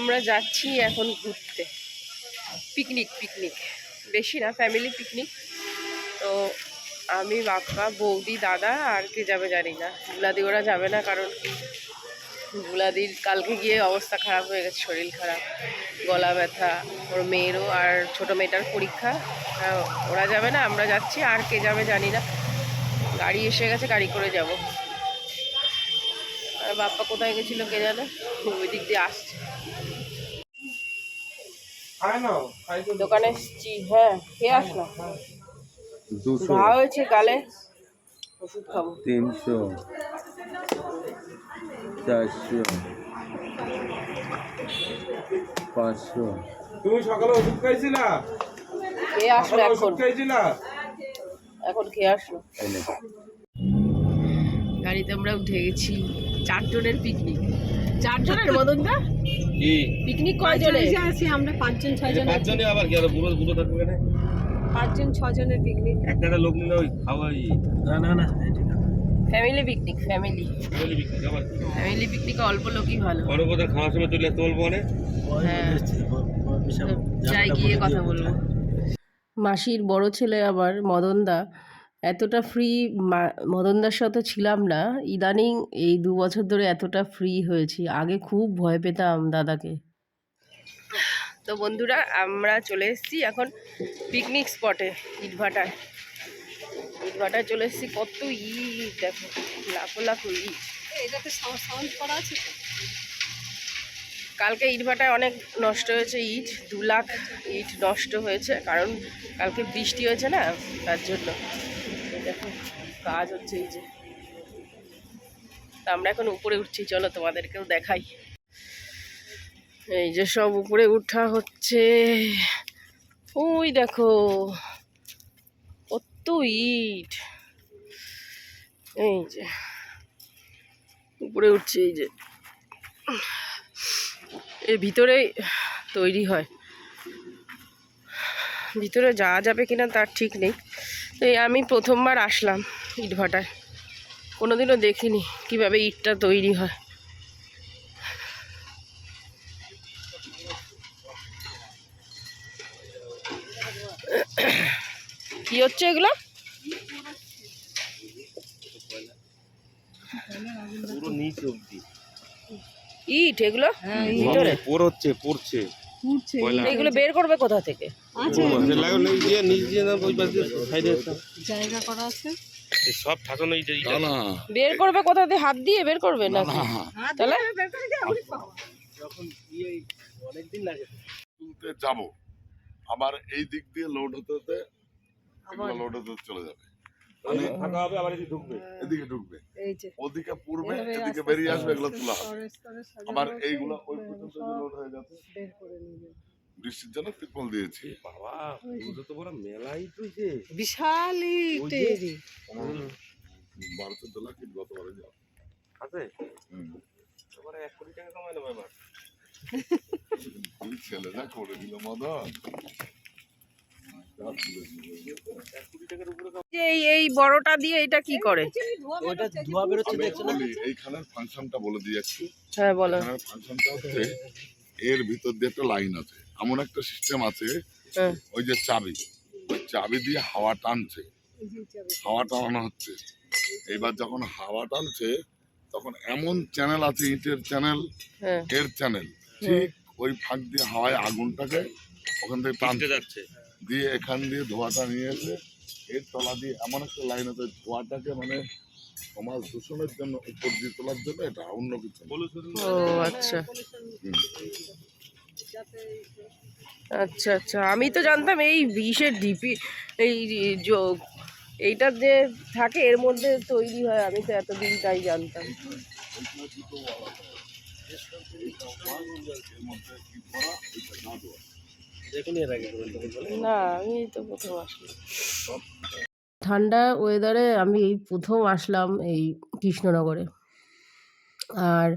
আমরা যাচ্ছি এখন ঘুরতে। পিকনিক পিকনিক বেশি না ফ্যামিলি পিকনিক তো আমি বাপ্পা, বৌদি, দাদা, আর কে যাবে জানি না। গুলাদি ওরা যাবে না কারণ গুলাদির কালকে গিয়ে অবস্থা খারাপ হয়ে গেছে, শরীর খারাপ, গলা ব্যথা, ওর মেয়েরও আর ছোটো মেয়েটার পরীক্ষা। ওরা যাবে না, আমরা যাচ্ছি, আর কে যাবে জানি না। গাড়ি এসে গেছে, গাড়ি করে যাব। আর বাপ্পা কোথায় গেছিল কে জানে? ওই দিক দিয়ে আসছে। দোকানে এসছি হ্যাঁ খেয়ে আসলাম দুশো। ঘা হয়েছে গালে ওষুধ খাব। তিনশো। চারশো। পাঁচশো। তুমি সকালে ওষুধ খাইছিলা? খেয়ে আসলো এখন। খাইছিলা? এখন খেয়ে আসলো। গাড়িতে আমরা উঠে গেছি। চারজনের পিকনিক চারজনের মদন দা কি? পিকনিক কয়জনের? আছি আমরা পাঁচজন ছয়জন পাঁচজনে আবার কি আর বুড়ো বুড়ো থাকবে কেন পাঁচজন ছজনের পিকনিক একটা লোক নিলে ওই খাওয়াই। না না না ফ্যামিলি পিকনিক ফ্যামিলি বিক্রি আবার ফ্যামিলি পিকনিকে অল্প লোকই ভালো। বড় কথা খাওয়ার সময় চলে আসতে বলব মানে হ্যাঁ। যাই গিয়ে কথা বলব। মাসির বড় ছেলে আবার মদনদা। এতটা ফ্রি মদনদার সাথে ছিলাম না। ইদানিং এই দু বছর ধরে এতটা ফ্রি হয়েছি। আগে খুব ভয় পেতাম দাদাকে। তো বন্ধুরা আমরা চলে এসেছি এখন পিকনিক স্পটে ইটভাটায়। ইটভাটায় চলে এসেছি কত ইট দেখো লাখো লাখো ইট। এটাতে সাউন্ড করা আছে কালকে ইটভাটায় অনেক নষ্ট হয়েছে ইট দু লাখ ইট নষ্ট হয়েছে কারণ কালকে বৃষ্টি হয়েছে না তার জন্য। দেখো, কাজ হচ্ছে এই যে। আমরা এখন উপরে উঠছি, চলো তোমাদেরকেও দেখাই। এই যে সব উপরে উঠা হচ্ছে। ওই দেখো, কত ইট। এই যে, উপরে উঠছে এই যে। এর ভিতরেই তৈরি হয়। ভিতরে যাওয়া যাবে কিনা তার ঠিক নেই। তো এই আমি প্রথমবার আসলাম ইট ইটভাটায় কোনোদিনও দেখিনি কীভাবে ইটটা তৈরি হয়। কি হচ্ছে এগুলো? পুরো নিচ অবধি। ইট এগুলো? ভিতরে? পড়ছে। এগুলো বের করবে কোথা থেকে? আছে লাগানো এই যে নিচ দিয়ে না ওই পাশে সাইডে জায়গা করা আছে। সব ঠাসানো। বের করবে কোথা দিয়ে? হাত দিয়ে বের করবে তাহলে? তুলতে যাব। আবার এই দিক দিয়ে লোড হতে হতে লোড হতে চলে যাবে। মানে ফাঁকা হবে আবার এদিকে ঢুকবে। এদিকে ঢুকবে। ওদিকে পূর্বে এদিকে বেরিয়ে আসবে এগুলো তোলা হবে। আছে, এইগুলো ওই পর্যন্ত লোড হয়ে যাচ্ছে। যাবে। বৃষ্টির জন্য ত্রিপল দিয়েছি। বাবা পুরো তো বড় মেলাই ওই যে- ইটেরই। বারো চোদ্দ লাখ ইট গতবারে যাও আছে। এবারে এক কোটি টাকা কামাই নেব এবার। ছেলেরা করে দিল মদন। এই এই বড়টা দিয়ে এটা কি করে? ওটা ধোয়া বলি এইখানের ফাংশনটা বলে দিয়েছি। হ্যাঁ বলো। ফাংশনটা হচ্ছে এর ভিতর দিয়ে একটা লাইন আছে। এমন একটা সিস্টেম আছে হ্যাঁ। ওই যে চাবি। ওই চাবি দিয়ে হাওয়া টানছে। হাওয়া টানানো হচ্ছে। এইবার যখন হাওয়া টানছে তখন এমন চ্যানেল আছে ইটের চ্যানেল এর চ্যানেল ঠিক ওই ফাঁক দিয়ে হাওয়ায় আগুনটাকে ওখান থেকে টানছে যাচ্ছে। দিয়ে এখান দিয়ে ধোঁয়াটা নিয়ে এসে এর তলা দিয়ে এমন একটা লাইন আছে ধোঁয়াটাকে মানে সমাজ দূষণের জন্য উপর দিয়ে তোলার জন্য এটা অন্য কিছু। আচ্ছা। আচ্ছা আচ্ছা। আমি তো জানতাম এই বিষের ডিপি, এই যো- এইটা যে থাকে, এর মধ্যে তৈরি হয়, আমি তো এতদিন তাই জানতাম। না, আমি তো প্রথম আসলাম। ঠান্ডা ওয়েদারে আমি এই প্রথম আসলাম এই কৃষ্ণনগরে। আর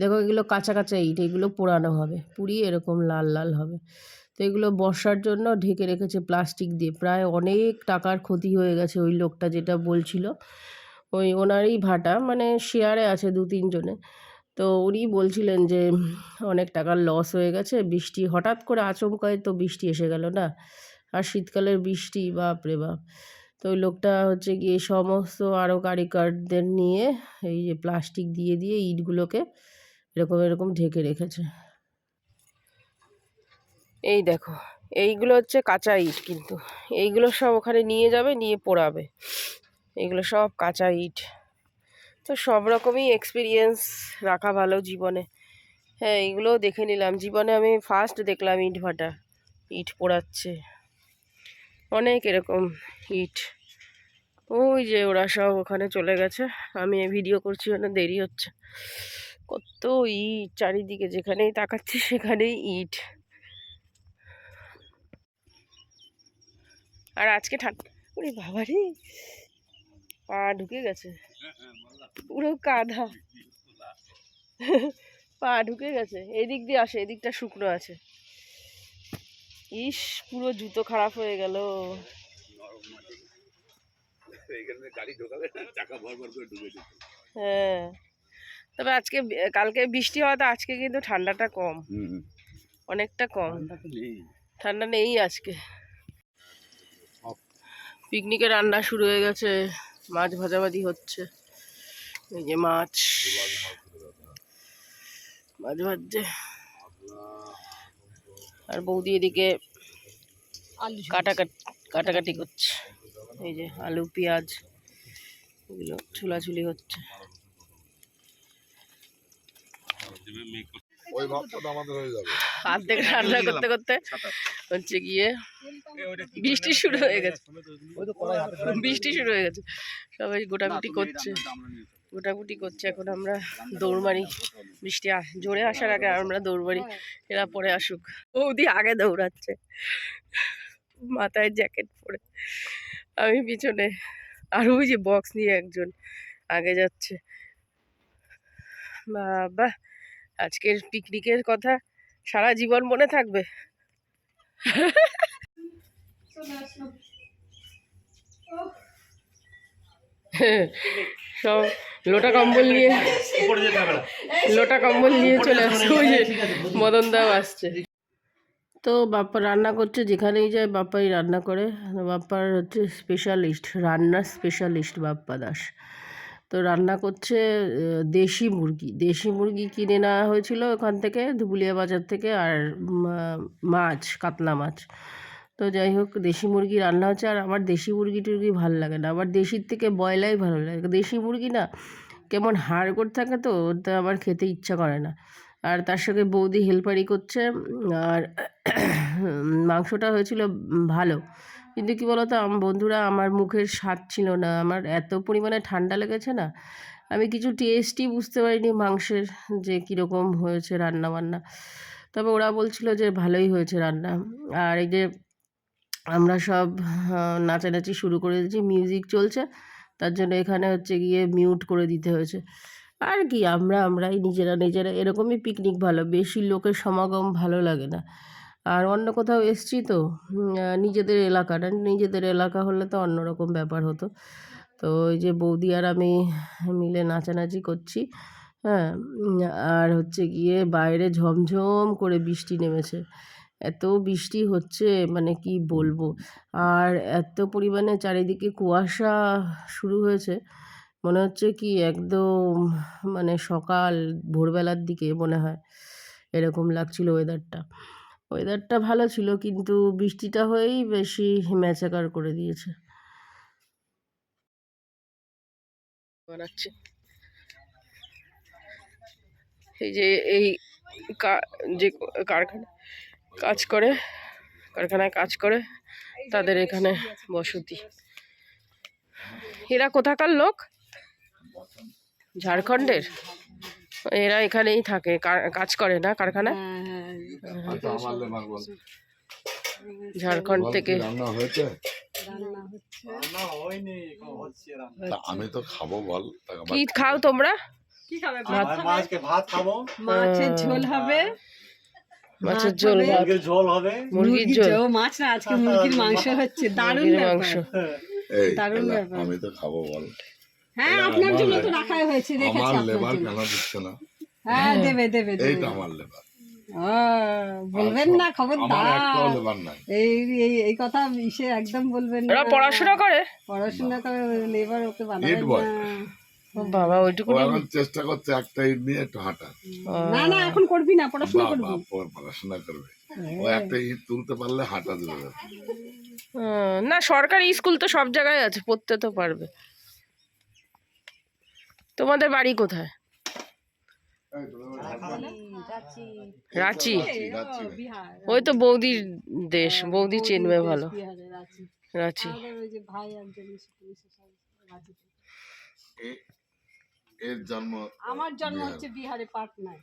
দেখো এগুলো কাঁচা কাঁচা ইট, এগুলো পোড়ানো হবে, পুড়িয়ে এরকম লাল লাল হবে। তো এগুলো বর্ষার জন্য ঢেকে রেখেছে প্লাস্টিক দিয়ে, প্রায় অনেক টাকার ক্ষতি হয়ে গেছে ওই লোকটা যেটা বলছিল। ওই ওনারই ভাটা মানে শেয়ারে আছে দু তিনজনে তো উনি বলছিলেন যে, অনেক টাকার লস হয়ে গেছে, বৃষ্টি, হঠাৎ করে আচমকায় তো বৃষ্টি এসে গেল না? আর শীতকালের বৃষ্টি, বাপরে বাপ। তো ওই লোকটা হচ্ছে গিয়ে সমস্ত আরও কারিগরদের নিয়ে এই যে প্লাস্টিক দিয়ে দিয়ে ইটগুলোকে এরকম এরকম ঢেকে রেখেছে। এই দেখো, এইগুলো হচ্ছে কাঁচা ইট কিন্তু। এইগুলো সব ওখানে নিয়ে যাবে, নিয়ে পোড়াবে। এগুলো সব কাঁচা ইট। তো সব রকমই এক্সপিরিয়েন্স রাখা ভালো জীবনে। হ্যাঁ এইগুলোও দেখে নিলাম। জীবনে আমি ফার্স্ট দেখলাম ইট ভাটা, ইট পোড়াচ্ছে। অনেক এরকম ইট। ওই যে ওরা সব ওখানে চলে গেছে। আমি ভিডিও করছি ওখানে দেরি হচ্ছে। কত ইট, চারিদিকে যেখানেই তাকাচ্ছি সেখানেই ইট। আর আজকে ঠান্ডা ওরে বাবারে পা ঢুকে গেছে। পুরো কাঁধা পা ঢুকে গেছে। এদিক দিয়ে আসে, এদিকটা শুকনো আছে। ইস, পুরো জুতো খারাপ হয়ে গেল। হ্যাঁ। তবে আজকে কালকে বৃষ্টি হওয়াতে আজকে কিন্তু ঠান্ডাটা কম। অনেকটা কম। ঠান্ডা নেই আজকে। পিকনিকে রান্না শুরু হয়ে গেছে, মাছ ভাজাভাজি হচ্ছে। এই যে মাছ। মাছ ভাজছে। আর বৌদি এদিকে কাটাকাটি কাটাকাটি করছে। এই যে আলু পেঁয়াজ এগুলো ছুলাছুলি হচ্ছে। ওই ভাবটা আমাদের হয়ে যাবে। অর্ধেক রান্না করতে করতে হচ্ছে গিয়ে বৃষ্টি শুরু হয়ে গেছে। বৃষ্টি শুরু হয়ে গেছে। সবাই গোটাগুটি করছে। গোটাগুটি করছে। এখন আমরা দৌড় মারি বৃষ্টি জোরে আসার আগে আমরা দৌড় মারি এরা পরে আসুক। বৌদি আগে দৌড়াচ্ছে। মাথায় জ্যাকেট পরে। আমি পিছনে আর ওই যে বক্স নিয়ে একজন আগে যাচ্ছে। বাবা আজকের পিকনিকের কথা সারা জীবন মনে থাকবে। সব লোটা কম্বল নিয়ে লোটা কম্বল নিয়ে চলে আসছে। ওই যে মদন দাও আসছে। তো বাপ্পা রান্না করছে, যেখানেই যায় বাপ্পাই রান্না করে। বাপ্পার হচ্ছে স্পেশালিস্ট রান্নার স্পেশালিস্ট বাপ্পা দাস। তো রান্না করছে দেশি মুরগি। দেশি মুরগি কিনে নেওয়া হয়েছিল ওখান থেকে, ধুবুলিয়া বাজার থেকে, আর মাছ, কাতলা মাছ। তো যাই হোক, দেশি মুরগি রান্না হচ্ছে, আর আমার দেশি মুরগি টুরগি ভালো লাগে না। আমার দেশির থেকে বয়লাই ভালো লাগে। দেশি মুরগি না, কেমন হাড় করে থাকে তো, ওটা আমার খেতে ইচ্ছা করে না। আর তার সঙ্গে বৌদি হেল্পারি করছে আর মাংসটা হয়েছিল ভালো। কিন্তু কি বলতো বন্ধুরা, আমার মুখের স্বাদ ছিল না, আমার এত পরিমাণে ঠান্ডা লেগেছে না, আমি কিছু টেস্টই বুঝতে পারিনি মাংসের যে কীরকম হয়েছে রান্না বান্না তবে ওরা বলছিল যে ভালোই হয়েছে রান্না। আর এই যে আমরা সব নাচানাচি শুরু করে দিয়েছি মিউজিক চলছে, তার জন্য এখানে হচ্ছে গিয়ে মিউট করে দিতে হয়েছে। আর কি, আমরা, আমরাই নিজেরা নিজেরা এরকমই পিকনিক ভালো, বেশি লোকের সমাগম ভালো লাগে না। আর অন্য কোথাও এসছি তো নিজেদের এলাকাটা, নিজেদের এলাকা হলে তো অন্যরকম ব্যাপার হতো। তো ওই যে বৌদি আর আমি মিলে নাচানাচি করছি হ্যাঁ আর হচ্ছে গিয়ে বাইরে ঝমঝম করে বৃষ্টি নেমেছে। এত বৃষ্টি হচ্ছে মানে কি বলব? আর এত পরিমাণে চারিদিকে কুয়াশা শুরু হয়েছে মনে হচ্ছে কি একদম মানে সকাল ভোরবেলার দিকে মনে হয় এরকম লাগছিল ওয়েদারটা ওয়েদারটা ভালো ছিল কিন্তু বৃষ্টিটা হয়েই বেশি ম্যাচাকার করে দিয়েছে। এই যে এই যে কারখানা, কাজ করে, কারখানায় কাজ করে, তাদের এখানে বসতি। এরা কোথাকার লোক? ঝাড়খণ্ডের? এরা এখানেই থাকে কাজ করে না কারখানায় আচ্ছা আমার লেবার বল ঝাড়খণ্ড থেকে। আমি তো খাব বল কি খাও তোমরা? ভাত খাব? মাছের ঝোল হবে। মাছের ঝোল মুরগির ঝোল হবে। মুরগির মুরগির ঝোল। ঝোল মাছ না আজকে মুরগির মাংস হচ্ছে। দারুণ মাংস। দারুণ আমি তো খাব বল। হ্যাঁ আপনার জন্য তো রাখা হয়েছে আমার রেখেছি লেবার কেন দিচ্ছে না? হ্যাঁ দেবে দেবে দেবে। এইটা আমার লেবার বলবেন না খবরদার। এই এই এই কথা ইসে একদম বলবেন না। পড়াশোনা করে? পড়াশোনা করে লেবার ওকে বানাবেন না। বাবা ওইটুকু এখন চেষ্টা করছে একটা ইট নিয়ে একটু হাঁটা না না এখন করবি না পড়াশোনা করবি। বাবা পড়াশোনা করবে। ও একটা ইট তুলতে পারলে হাঁটা দেবে না সরকারি স্কুল তো সব জায়গায় আছে পড়তে তো পারবে। তোমাদের বাড়ি কোথায়? রাঁচি। ওই তো বৌদির দেশ বৌদি চিনবে ভালো। রাঁচি। এর জন্ম আমার জন্ম হচ্ছে বিহারে পাটনায়।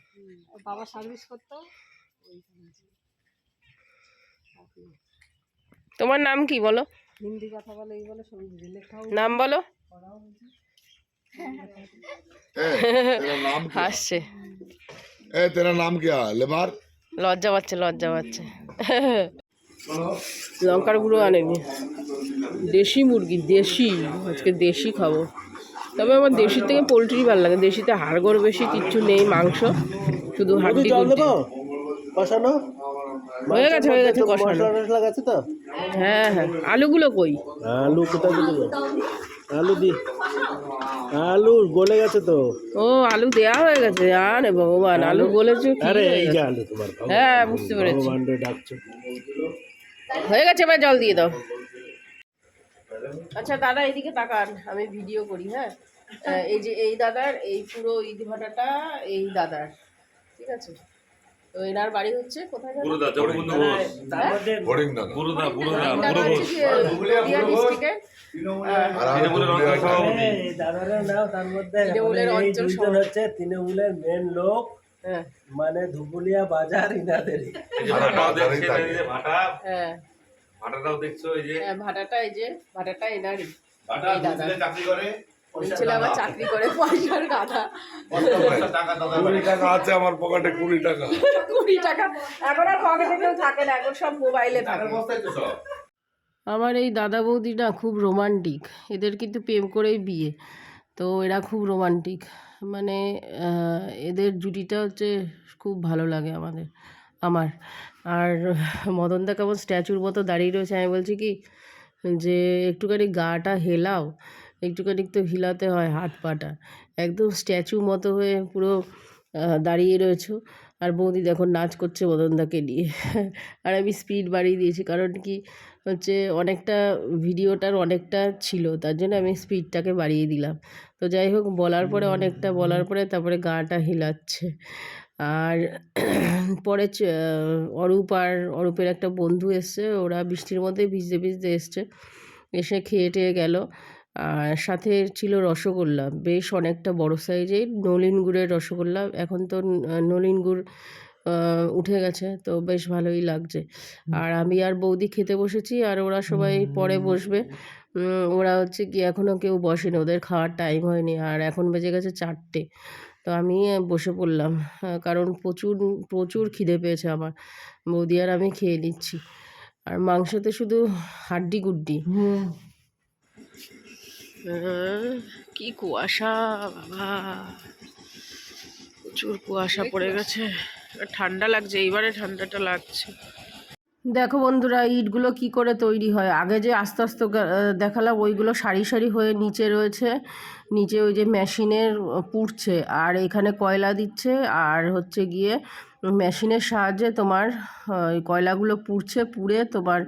বাবা সার্ভিস করতো। তোমার নাম কি বলো? হিন্দি কথা বলো এই বলো নাম বলো। হাসছে। এ তেরা নাম কি লেবার? লজ্জা পাচ্ছে লজ্জা পাচ্ছে। লঙ্কার গুঁড়ো আনেনি। দেশি মুরগি দেশি। আজকে দেশি খাব। তবে আমার দেশির থেকে পোলট্রি ভালো লাগে। দেশিতে হাড়গোড় বেশি কিচ্ছু নেই মাংস। শুধু হাড়ি বসানো হয়ে গেছে হয়ে গেছে কষানো। মশলা গেছে তো? হ্যাঁ হ্যাঁ। আলুগুলো কই? আলু কোথায় দিতে আলু দি আলু গলে গেছে তো। ও আলু দেয়া হয়ে গেছে। আরে ভগবান আলু বলেছ কি? আরে এই যে আলু তোমার হ্যাঁ বুঝতে পেরেছি। ভগবান ডাকছো। হয়ে গেছে এবার জল দিয়ে দাও। আচ্ছা দাদা এদিকে তাকান। আমি ভিডিও করি হ্যাঁ? এই যে এই দাদার এই পুরো ঈদ ভাটাটা এই দাদার। ঠিক আছে? এনার বাড়ি হচ্ছে তৃণমূলের মেন হ্যাঁ, হ্যাঁ, হ্যাঁ। লোক। মানে ধুবুলিয়া বাজার ইনাদের ভাটাটা দেখছ এই যে? ভাটাটা এই যে ভাটাটা এনারি ভাটা চাকরি করে। ছেলে আবার চাকরি করে পয়সার গাধা টাকা দাদা কুড়ি টাকা আছে আমার পকেটে কুড়ি টাকা। কুড়ি টাকা। এখন আর পকেটে কেউ থাকে না এখন সব মোবাইলে থাকে। বস্তায় তো সব। আমার এই দাদা বৌদিটা খুব রোমান্টিক। এদের কিন্তু প্রেম করেই বিয়ে। তো এরা খুব রোমান্টিক। মানে এদের জুটিটা হচ্ছে খুব ভালো লাগে আমাদের আমার। আর মদনদা কেমন স্ট্যাচুর মতো দাঁড়িয়ে রয়েছে আমি বলছি কি যে একটুখানি গাটা হেলাও। একটুখানি তো হিলাতে হয় হাত পাটা। একদম স্ট্যাচু মতো হয়ে পুরো দাঁড়িয়ে রয়েছো। আর বৌদি দেখো নাচ করছে মদনদাকে নিয়ে। আর আমি স্পিড বাড়িয়ে দিয়েছি। কারণ কি হচ্ছে অনেকটা ভিডিওটার অনেকটা ছিল, তার জন্য আমি স্পিডটাকে বাড়িয়ে দিলাম। তো যাই হোক, বলার পরে অনেকটা, বলার পরে তারপরে গাটা হিলাচ্ছে। আর পরে অরূপ আর অরূপের একটা বন্ধু এসছে, ওরা বৃষ্টির মধ্যে ভিজতে ভিজতে এসছে। এসে খেয়ে টেয়ে গেল। আর সাথে ছিল রসগোল্লা। বেশ অনেকটা বড় সাইজের নলিন গুড়ের রসগোল্লা। এখন তো নলিন গুড় উঠে গেছে তো বেশ ভালোই লাগছে। আর আমি আর বৌদি খেতে বসেছি আর ওরা সবাই পরে বসবে। ওরা হচ্ছে কি এখনও কেউ বসেনি ওদের খাওয়ার টাইম হয়নি আর এখন বেজে গেছে চারটে। তো আমি বসে পড়লাম কারণ প্রচুর প্রচুর খিদে পেয়েছে আমার। বৌদি আর আমি খেয়ে নিচ্ছি। আর মাংসতে শুধু হাড্ডি গুড্ডি। কি কুয়াশা বাবা। প্রচুর কুয়াশা পড়ে গেছে। ঠান্ডা লাগছে এইবারে ঠান্ডাটা লাগছে। দেখো বন্ধুরা ইটগুলো কি করে তৈরি হয়? আগে যে আস্তে আস্তে দেখালাম ওইগুলো সারি সারি হয়ে নিচে রয়েছে। নিচে ওই যে মেশিনের পুড়ছে আর এখানে কয়লা দিচ্ছে আর হচ্ছে গিয়ে মেশিনের সাহায্যে তোমার ওই কয়লাগুলো পুড়ছে পুড়ে তোমার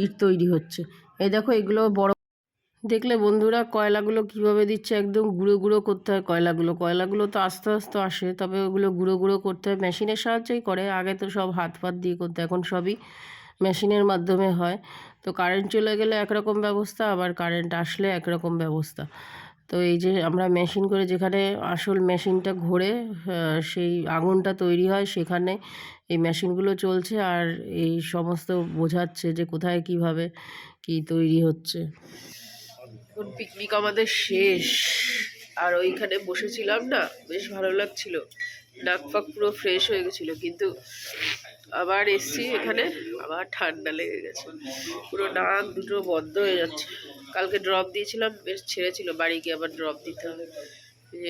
ইট তৈরি হচ্ছে। এই দেখো এগুলো বড় দেখলে বন্ধুরা কয়লাগুলো কীভাবে দিচ্ছে? একদম গুঁড়ো গুঁড়ো করতে হয় কয়লাগুলো। কয়লাগুলো তো আস্তে আস্তে আসে, তবে ওগুলো গুঁড়ো গুঁড়ো করতে হয়। মেশিনের সাহায্যেই করে, আগে তো সব হাত ফাত দিয়ে করতে এখন সবই মেশিনের মাধ্যমে হয়। তো কারেন্ট চলে গেলে একরকম ব্যবস্থা, আবার কারেন্ট আসলে একরকম ব্যবস্থা। তো এই যে আমরা মেশিন করে যেখানে আসল মেশিনটা ঘোরে সেই আগুনটা তৈরি হয়, সেখানে এই মেশিনগুলো চলছে আর এই সমস্ত বোঝাচ্ছে যে কোথায় কীভাবে কি তৈরি হচ্ছে। এখন পিকনিক আমাদের শেষ। আর ওইখানে বসেছিলাম না, বেশ ভালো লাগছিল। নাক ফাক পুরো ফ্রেশ হয়ে গেছিল, কিন্তু আবার এসছি এখানে, আবার ঠান্ডা লেগে গেছে। পুরো নাক দুটো বন্ধ হয়ে যাচ্ছে। কালকে ড্রপ দিয়েছিলাম, বেশ ছেড়েছিল, বাড়ি গিয়ে আবার ড্রপ দিতে হবে।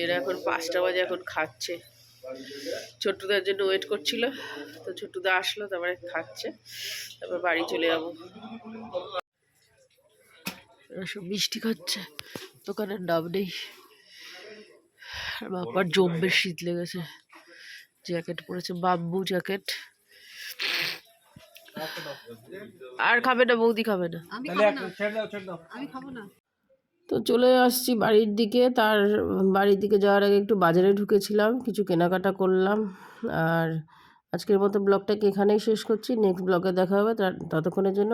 এরা এখন পাঁচটা বাজে এখন খাচ্ছে। ছোট্টুদার জন্য ওয়েট করছিল, তো ছোট্টুদা আসলো, তারপরে খাচ্ছে, তারপর বাড়ি চলে যাব। সব মিষ্টি খাচ্ছে। দোকানের নাম নেই। আর বাবার জম্বে শীত লেগেছে। জ্যাকেট পরেছে বাম্বু জ্যাকেট। আর খাবে না বৌদি খাবে না। আমি খাব না। আমি খাব না। তো চলে আসছি বাড়ির দিকে। তার বাড়ির দিকে যাওয়ার আগে একটু বাজারে ঢুকেছিলাম কিছু কেনাকাটা করলাম। আর আজকের মতো ব্লগটাকে এখানেই শেষ করছি। নেক্সট ব্লগে দেখা হবে। তার ততক্ষণের জন্য